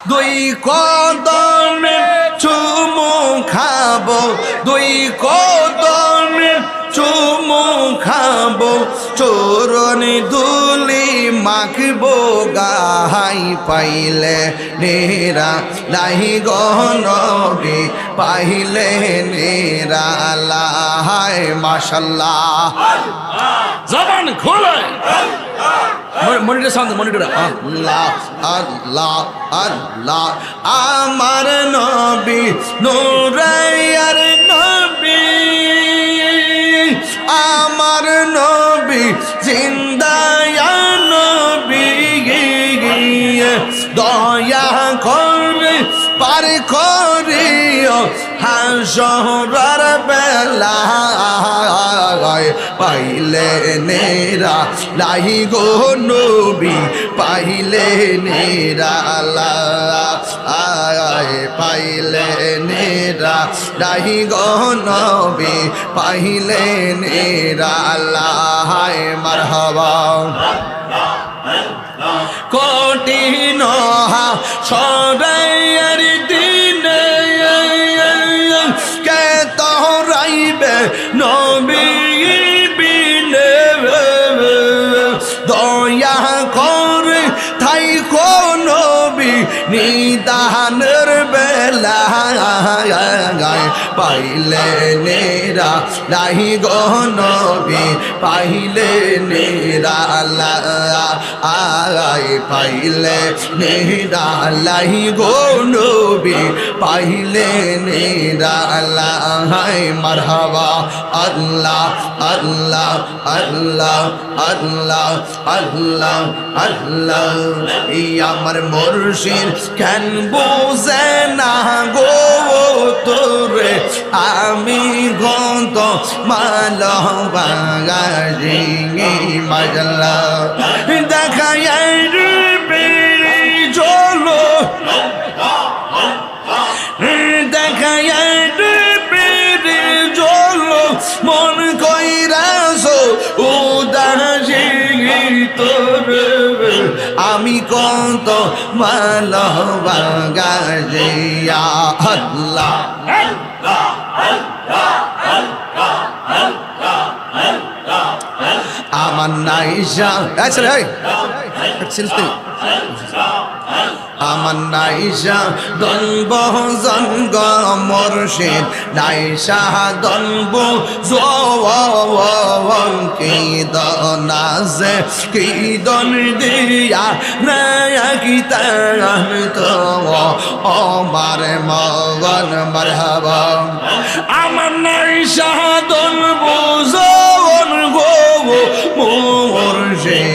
দুই কদমে চুমু খাব, দুই কদমে চুমু খাব, চোরনি দুলি মাখবো, গাহাই পাইলে নেরা লাহি গনবি পাইলে নেরা লাহাই মাশাল্লাহ। জবান খোলে। Monitor sound monitor. আমার নবী নোরাইয়ার নবী আমার নবী জিন্দায়া হাসর বেলা পাইলে নেরা লাহি গো নবী, পাইলে নেরা আয় পাইলে নেরা লাহি গো নবী, পাইলে নেরা আল্লাহ মারহাবা। কঠিন সরাইয়ার নিদানের বেলা পাইলে নেরা লাহি গনবি নবী, পাইলে নেরা আয়, পাইলে নেরা লাহি গনবি নবী। পাইলে নেরা হাই মারহাবা। আল্লাহ আল্লাহ আল্লাহ আল্লাহ আল্লাহ আল্লাহ। এই আমার মুর্শিদ কেন বোঝে না গো তোরে? আমি গন্ত মাল বাগাজি মাজলা আমি কত ভালোবাগাজিয়া আল্লাহ। আমার রে সিলতে আমার নাইশা দনব জনগ মর্শিদ নাইশা দনব জোয়ান কি দনাজে, কি দন দিয়া তান তো আমার মগন মারহাবা। আমার নাইশা দনব জোয়ান গো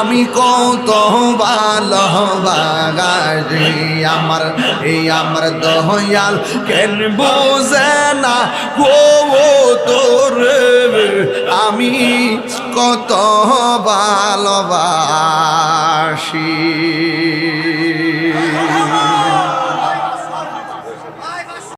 আমি কত ভালোবাগাজি আমার এই আমার দহয়াল কেন বোঝে না? গো তোর, আমি কত ভালোবাসি